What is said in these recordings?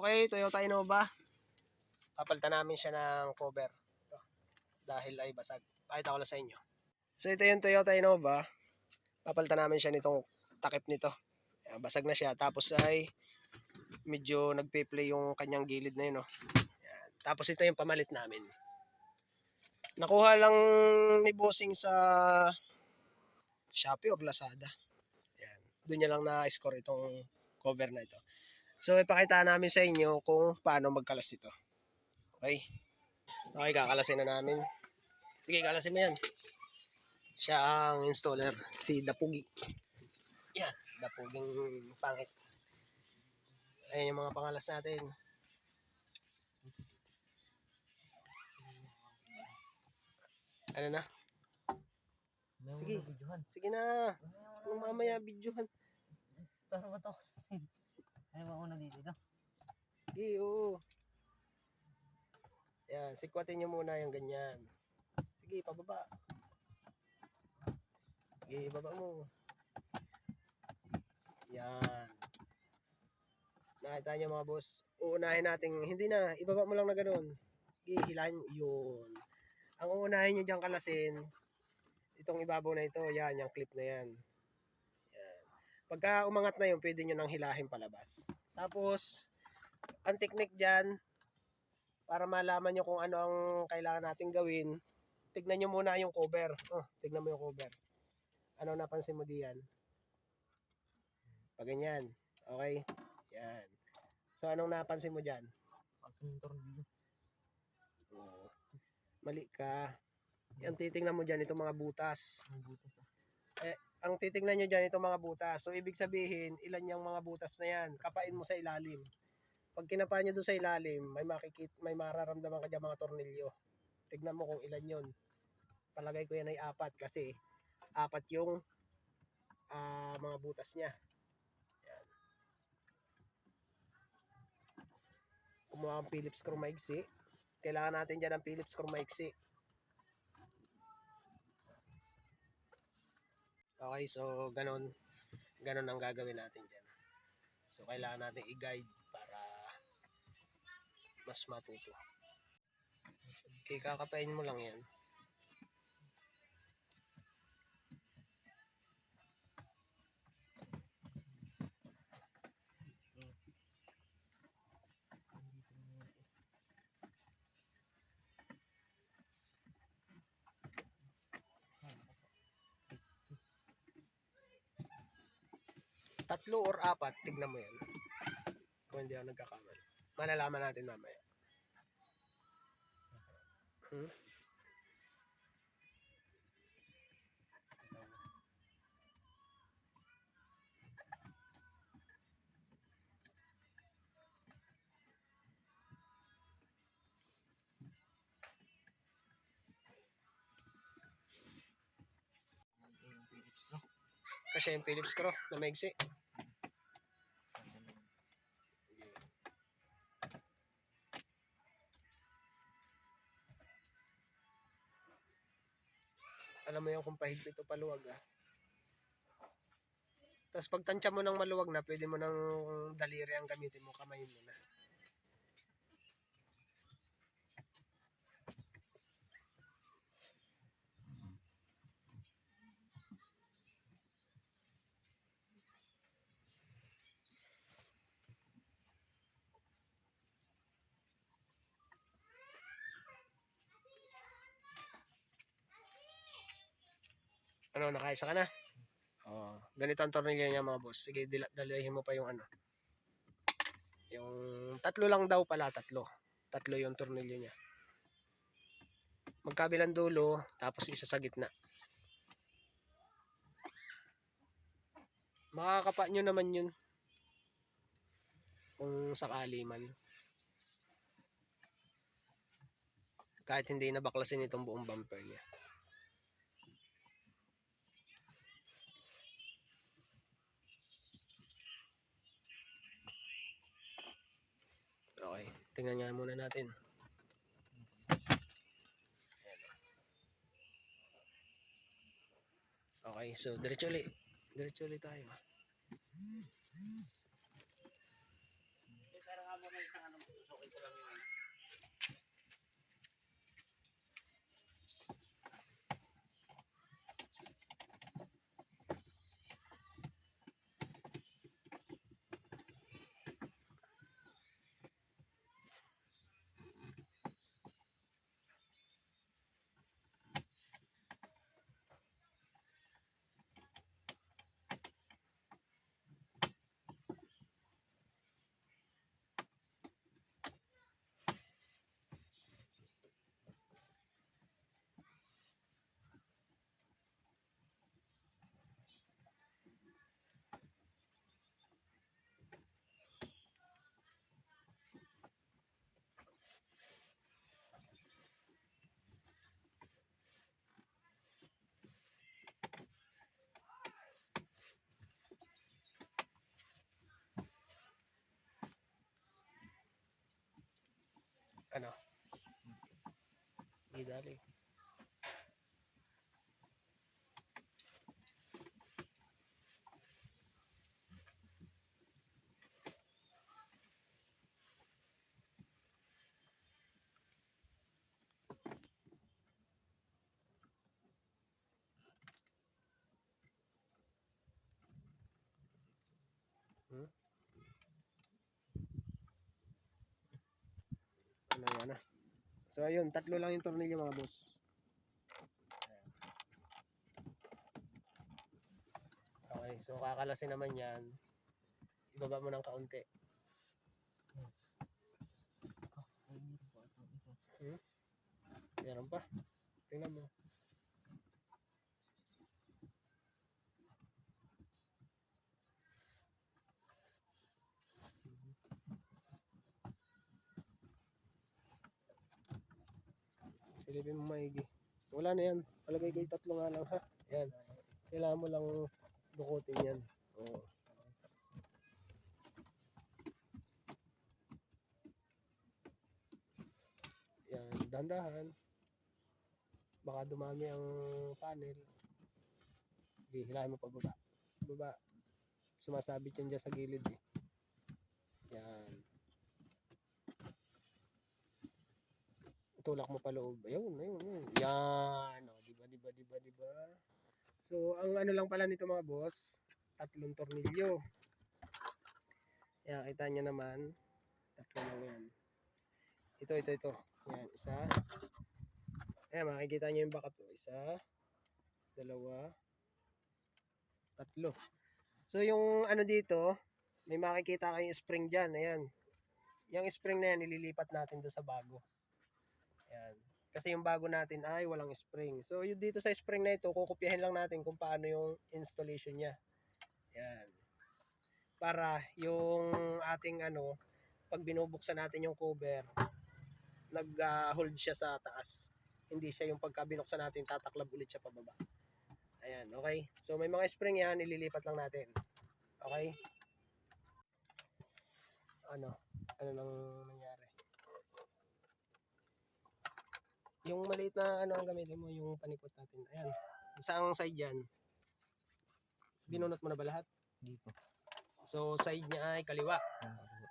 Okay, Toyota Innova. Papalitan namin siya ng cover. Ito. Dahil ay basag. Pakita ko lang sa inyo. So ito yung Toyota Innova. Papalitan namin siya nitong takip nito. Ayan, basag na siya. Tapos ay medyo nagpe-play yung kanyang gilid na yun. No? Ayan. Tapos ito yung pamalit namin. Nakuha lang ni Bossing sa Shopee or Lazada. Ayan. Doon niya lang na-score itong cover na ito. So, ipakita namin sa inyo kung paano magkalas ito. Okay? Okay, kakalasin na namin. Sige, kalasin mo yan. Siya ang installer, si Dapugi. Yan, Dapuging pangit. Ayan yung mga pangalas natin. Ano na? Sige. Sige na. Mamaya videohan? Pero ba to? Ano ba una dito? ito? Sige, oo. Yan, sikwatin nyo muna yung ganyan. Sige, pababa. Sige, baba mo. Yan. Nakita nyo mga boss. Uunahin natin, hindi na, ibaba mo lang na ganun. Sige, hilahin. Yun. Ang uunahin nyo dyan kalasin, itong ibabaw na ito, yan, yung clip na yan. Yan. Pagka umangat na yun, pwede nyo nang hilahin palabas. Tapos, ang technique dyan, para malaman nyo kung ano ang kailangan natin gawin, tignan nyo muna yung cover. Oh, tignan mo yung cover. Ano napansin mo diyan? Pag ganyan. Okay? Yan. So, anong napansin mo dyan? Pagsun yung tornilyo. Oh, mali ka. Ang titingnan mo dyan, itong mga butas. Ang butas ah. Ang titingnan nyo dyan, itong mga butas. So, ibig sabihin, ilan yung mga butas na yan. Kapain mo sa ilalim. Pag kinapa nyo doon sa ilalim, may makikit, may mararamdaman ka dyan mga tornilyo. Tignan mo kung ilan yon. Palagay ko yan ay apat kasi apat yung ah, mga butas niya. Yan. Kumuha ang Phillips screw maigsi. Kailangan natin dyan ng Phillips screw maigsi. Okay, so ganun. Ganun ang gagawin natin dyan. So kailangan natin i-guide para mas matuto. Okay, kakapain mo lang yan. Tatlo or apat, tignan mo yan. Kung hindi ako nagkakamali. Malalaman natin mamaya. Hmm? Kasi yung Phillips screw na maigsi. Alam mo yung kung pahigpit o paluwag ah. Tapos pag tansya mo ng maluwag na, pwede mo ng daliri ang gamitin mo, kamay mo na. Ano, nakaisa ka na? Oo. ganito ang tornilyo niya mga boss. Sige, dalahin mo pa yung ano. Yung tatlo lang daw pala, tatlo. Tatlo yung tornilyo niya. Magkabilang dulo, tapos isa sa gitna. Makakapa nyo naman yun. Kung sakali man. Kahit hindi nabaklasin itong buong bumper niya. Okay, tingnan nga muna natin. Okay, so diretso ulit. Diretso ulit tayo. Ano? Hindi. Ano yan ah. So ayun, tatlo lang yung tornilyo mga boss. Okay, so kakalasin naman yan. Ibaba mo ng kaunti. Isa. Meron pa. Tingnan mo. Silipin mo maigi. Wala na yan. Palagay ko yung tatlo nga lang ha. Yan. Kailangan mo lang dukutin yan. Oo. Yan. Dandahan. Baka dumami ang panel. Sige, hilahin mo pa baba. Baba. Sumasabit yan dyan sa gilid eh. Yan. Tulak mo pa loob. Ayun, ayun, ayun. Yan. O, diba, diba, diba, diba. So, ang ano lang pala nito mga boss, tatlong tornilyo. Yan, kita nyo naman. Tatlo lang yan. Ito, ito, ito. Yan, isa. Ayan, makikita nyo yung bakat. Isa, dalawa, tatlo. So, yung ano dito, may makikita kayong spring dyan. Ayan. Yung spring na yan, ililipat natin doon sa bago. Kasi yung bago natin ay walang spring. So, yung dito sa spring na ito, kukopyahin lang natin kung paano yung installation niya. Ayan. Para yung ating ano, pag binubuksan natin yung cover, nag-hold siya sa taas. Hindi siya yung pagka binuksan natin, tataklab ulit siya pababa. Ayan, okay. So, may mga spring yan, ililipat lang natin. Okay? Ano? Ano nang nangyari? Yung maliit na ano ang gamitin mo, yung panikot natin. Ayan. Isang side yan. Binunot mo na ba lahat? Hindi pa. So, side niya ay kaliwa.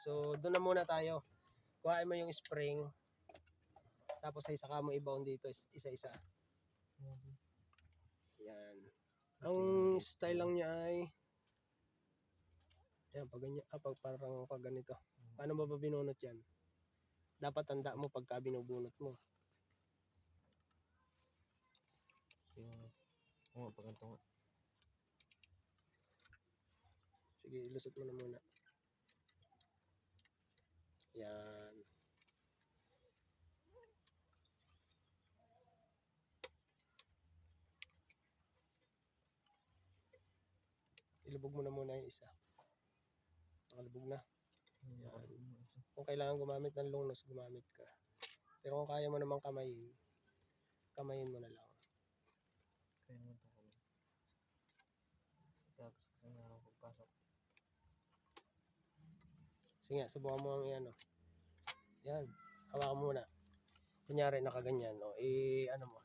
So, doon na muna tayo. Kuhain mo yung spring. Tapos ay saka mo i-bound dito is- isa-isa. Yan. Ang style lang niya ay yan, pag ganyan, ah, pag parang pag ganito. Paano ba ba binunot yan? Dapat tanda mo pagka binubunot mo. Kasi yung... Oo, pag ganito nga. Sige, ilusot mo na muna. Yan. Ilubog mo na muna yung isa. Nakalubog na. Yan. Kung kailangan gumamit ng lungnos, gumamit ka. Pero kung kaya mo namang kamayin, kamayin mo na lang. Kaya naman ito kami. Kaya kasi nga ako pagpasok. Sige nga, subukan mo ang iyan. Yan. Hawakan muna. Kunyari, nakaganyan. O, i, ano mo.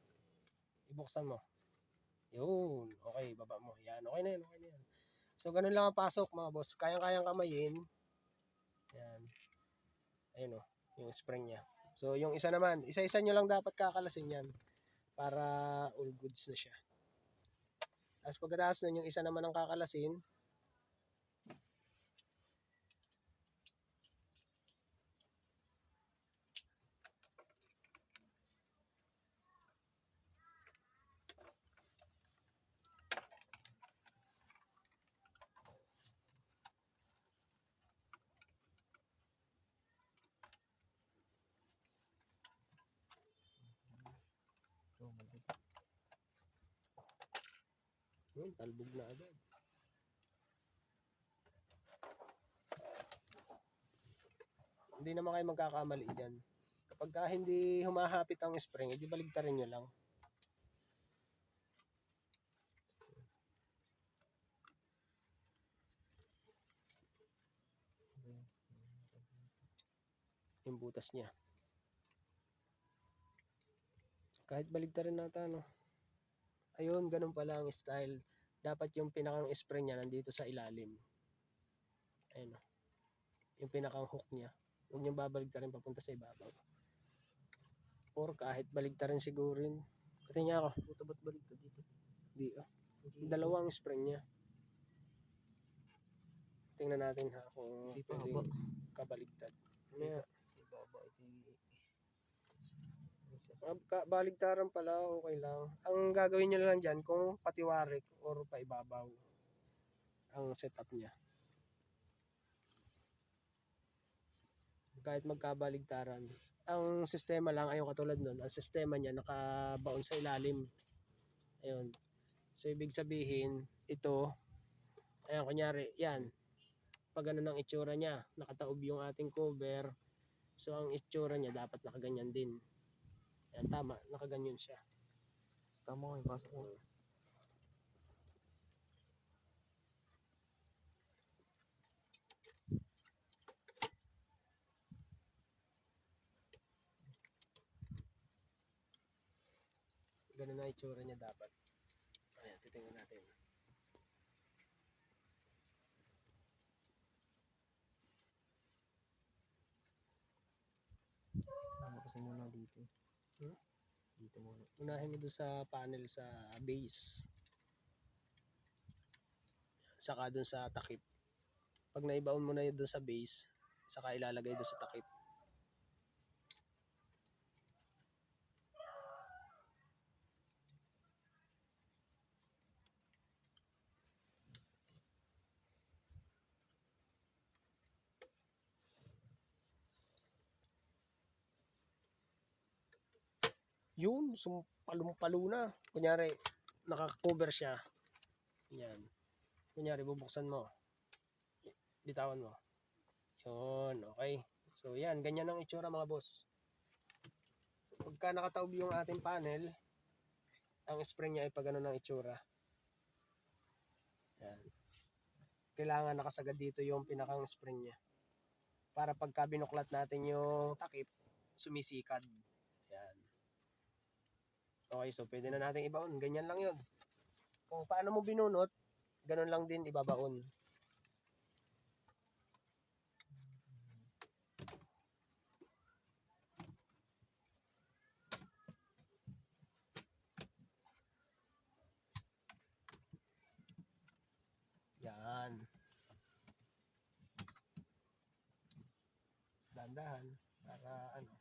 Ibuksan mo. Yun. Okay, baba mo. Yan. Okay na yan. Okay na yan. So, ganun lang ang pasok, mga boss. Kayang-kayang kamayin. Yan. Ayun o. Yung spring niya. So, yung isa naman. Isa-isa nyo lang dapat kakalasin yan. Para all goods na siya. Tapos pagkatapos nun, yung isa naman ang kakalasin. So, maldit. Yun, talbog na agad. Hindi naman kayo magkakamali dyan. Kapag ka hindi humahapit ang spring, edi baligtarin nyo lang. Yung butas niya. Kahit baligtarin natin, ano. Ayun, ganun pala ang style. Dapat yung pinakang spring niya nandito sa ilalim. Ayun, oh. Yung pinakang hook niya. Huwag niyong babaligtarin papunta sa ibabaw. Or kahit baligtarin siguro rin. Pati niya ako. Puta ba't balik to dito? Di, oh. Dalawang spring niya. Tingnan natin ha kung pwedeng kabaligtad. Mamaya, Ibaba ito yung... Ah, ka- baligtaran pala, okay lang. Ang gagawin nyo lang dyan, kung patiwarik or paibabaw ang setup niya. Kahit magkabaligtaran. Ang sistema lang, ayun katulad nun, ang sistema niya nakabaon sa ilalim. Ayun. So, ibig sabihin, ito, ayan, kunyari, yan. Pag ano ng itsura niya, nakataob yung ating cover. So, ang itsura niya dapat nakaganyan din. Yan, tama. Nakaganyan siya. Tama ko yung pasok mo. Ganun na itsura niya dapat. Ayan, titingnan natin. Ano kasi muna dito. Hmm? Dito muna. Unahin mo doon sa panel sa base. Saka doon sa takip. Pag naibaon mo na yun doon sa base, saka ilalagay doon sa takip. Yun, sumpalong-palo na. Kunyari, naka-cover siya. Yan. Kunyari, bubuksan mo. Bitawan mo. Yun, okay. So, yan. Ganyan ang itsura mga boss. Pagka nakataob yung ating panel, ang spring niya ay pag ng itsura. Yan. Kailangan nakasagad dito yung pinakang spring niya. Para pagka binuklat natin yung takip, sumisikad. Okay, so pwede na natin ibaon. Ganyan lang yun. Kung paano mo binunot, ganun lang din ibabaon. Yan. Dandahan para ano.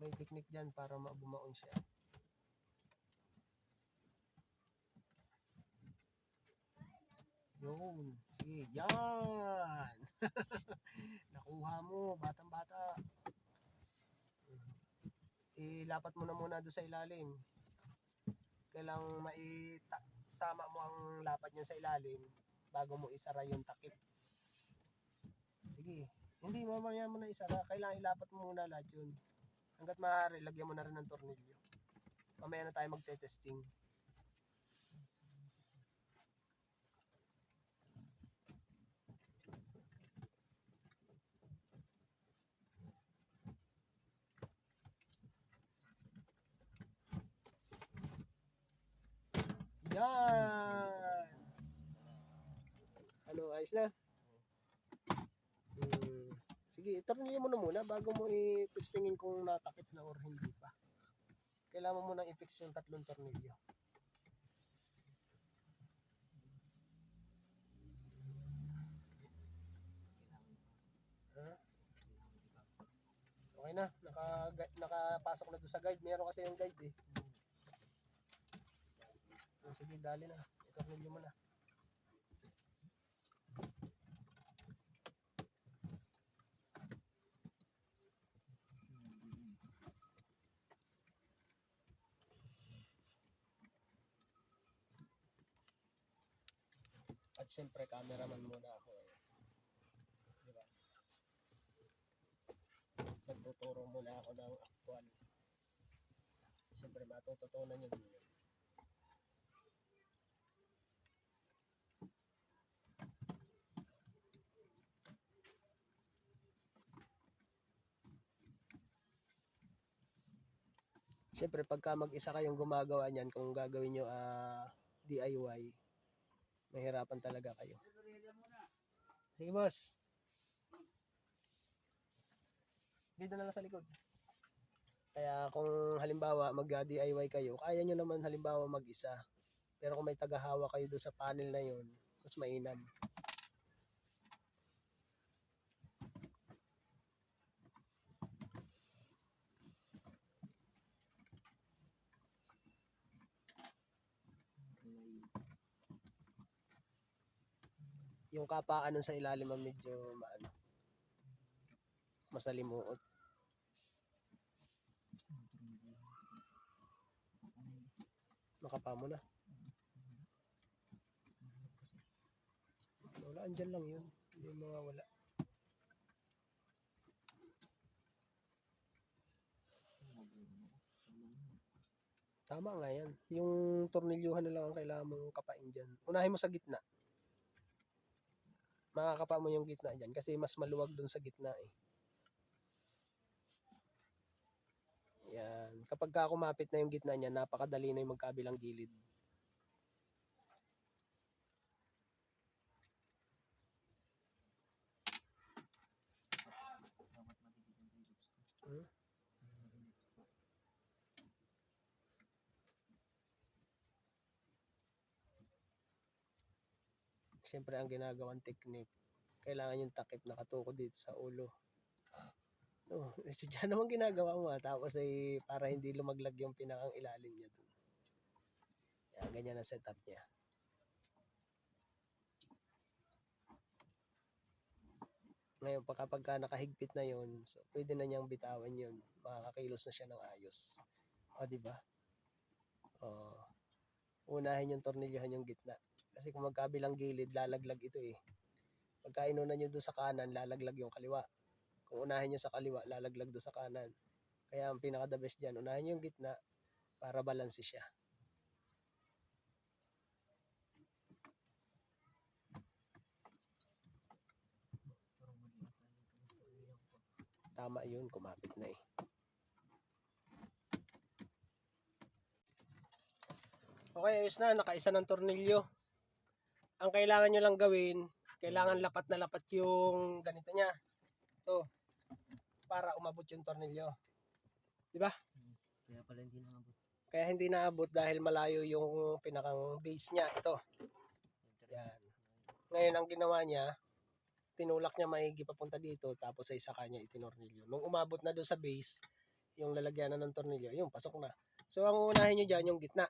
May technique dyan para mabumaon siya. Yun. Sige. Yan. Nakuha mo. Batang bata. Ilapat mo na muna doon sa ilalim. Kailangang maitama mo ang lapat niya sa ilalim bago mo isara yung takip. Sige. Hindi, mamaya mo na isara. Kailangan ilapat mo muna lahat yun. Hanggat maaari, lagyan mo na rin ng tornilyo. Mamaya na tayo magte-testing. Yan! Ano, ayos na? Sige, itornilyo mo na muna bago mo i-testingin kung natakip na or hindi pa. Kailangan mo munang i-fix yung tatlong tornilyo. Okay na, naka, nakapasok na doon sa guide. Meron kasi yung guide eh. Sige, dali na. Itornilyo mo na. At syempre, cameraman muna ako. Eh. Di ba? Magtuturo muna ako ng actual. Syempre, matututunan nyo din yun. Siyempre, pagka mag-isa kayong gumagawa niyan, kung gagawin nyo ah, DIY, mahirapan talaga kayo. Sige, boss. Dito na lang sa likod. Kaya kung halimbawa mag-DIY kayo, kaya nyo naman halimbawa mag-isa. Pero kung may tagahawa kayo doon sa panel na yun, mas mainam. Kapaan nun sa ilalim ang medyo maano, masalimuot. Nakapa mo na. Wala, andyan lang yun. Hindi mga wala. Tama nga yan. Yung tornilyuhan na lang ang kailangan mong kapain dyan. Unahin mo sa gitna. Makakapa mo yung gitna dyan kasi mas maluwag dun sa gitna eh. Yan. Kapag ka kumapit na yung gitna niya, napakadali na yung magkabilang gilid. Hmm? Siyempre ang ginagawang technique, kailangan yung takip nakatuko dito sa ulo. Oh, si Jan naman ginagawa mo ah, tapos ay para hindi lumaglag yung pinakang ilalim niya dun. Yan, ganyan ang setup niya. Ngayon, pa kapag ka nakahigpit na yon so pwede na niyang bitawan yun. Makakakilos na siya ng ayos. O, di ba? O, unahin yung tornilyohan yung gitna. Kasi kung magkabilang gilid, lalaglag ito eh. Pagka inuna nyo doon sa kanan, lalaglag yung kaliwa. Kung unahin nyo sa kaliwa, lalaglag doon sa kanan. Kaya ang pinaka the best dyan, unahin nyo yung gitna para balanse siya. Tama yun, kumapit na eh. Okay, ayos na. Nakaisa ng tornilyo. Ang kailangan nyo lang gawin, kailangan lapat na lapat yung ganito niya. Ito. Para umabot yung tornilyo. Kaya pala hindi nakabot. Kaya hindi naabot dahil malayo yung pinakang base niya. Ito. Yan. Ngayon, ang ginawa niya, tinulak niya maigi papunta dito, tapos ay saka niya itinornilyo. Nung umabot na doon sa base, yung lalagyan na ng tornilyo, yung pasok na. So, ang unahin nyo dyan, yung gitna.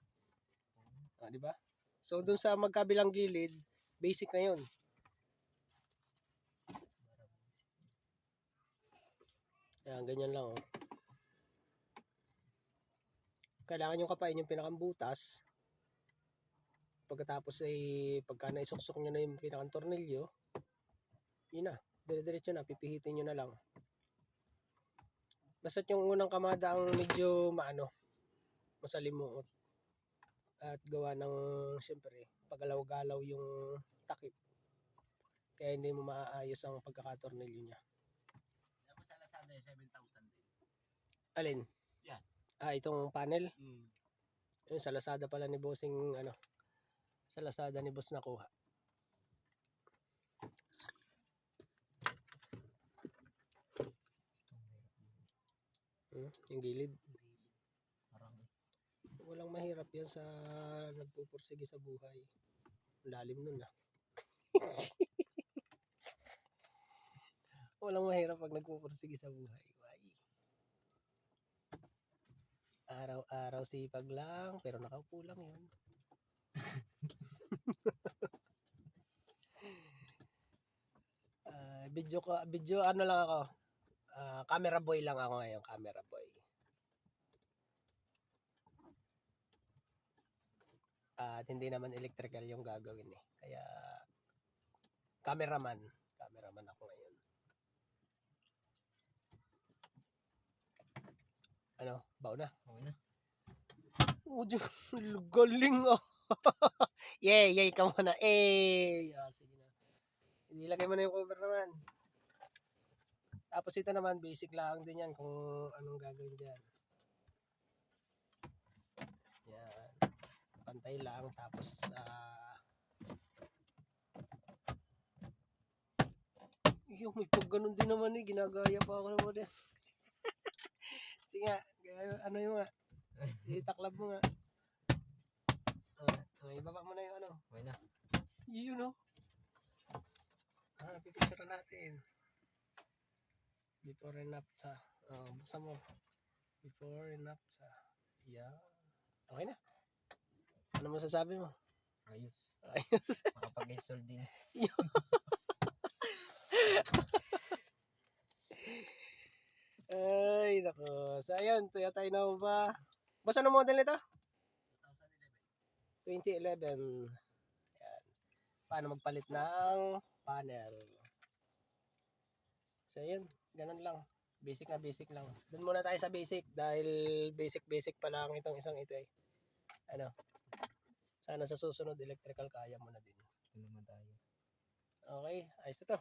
Ah, di ba? So, doon sa magkabilang gilid, basic na yun. Yan, ganyan lang, oh. Kailangan yung kapain yung pinakang butas. Pagkatapos ay, pagka naisuksok nyo na yung pinakang tornilyo, yun na, dire-diretso na, pipihitin nyo na lang. Basta't yung unang kamada ang medyo maano, masalimuot. At gawa ng, syempre, pagalaw-galaw yung takip. Kaya hindi mo maaayos ang pagkakatornilyo niya. Tapos sa Lazada eh, 7,000 din. Alin? Yan. Ah, itong panel. Mm. Yun, sa Lazada pala ni Bossing, ano, sa Lazada ni Boss nakuha. Hmm, yung gilid. Walang mahirap yan sa nagpupursige sa buhay. Lalim nun ah. Walang mahirap pag nagpupursige sa buhay. Why? Araw-araw sipag lang, pero nakaupo lang yun. Ah, video ko, video ano lang ako. Ah, camera boy lang ako ngayon, camera boy. At hindi naman electrical yung gagawin eh. Kaya cameraman, cameraman ako ngayon. Ano, bao na? okay na. Oh, galing oh. yay, yay ka muna. Eh, ah, sige na. Ilagay mo na yung cover naman. Tapos ito naman, basic lang din yan kung anong gagawin dyan. Pantay lang. Tapos, ah... yung may pag ganun din naman eh. Ginagaya pa ako naman eh. Sige nga. Ano yung nga? Itaklab mo nga. Ah, ah, ibaba mo na yung ano. Okay na. Yun o. Ah, pipicture natin. Before and after. Oh, buksan mo. Before and after. Yeah. Okay na. Ano masasabi mo? Ayos. Ayos. Makapag-install din. Ay, nako. So, ayun. Toyota Innova. Boss, ano model nito? 2011. Yan. Paano magpalit ng panel. So, yun. Ganun lang. Basic na basic lang. Doon muna tayo sa basic dahil basic-basic pa lang itong isang ito eh. Ano? Sana sa susunod electrical kaya mo na din. Ito naman tayo. Okay, ayos ito.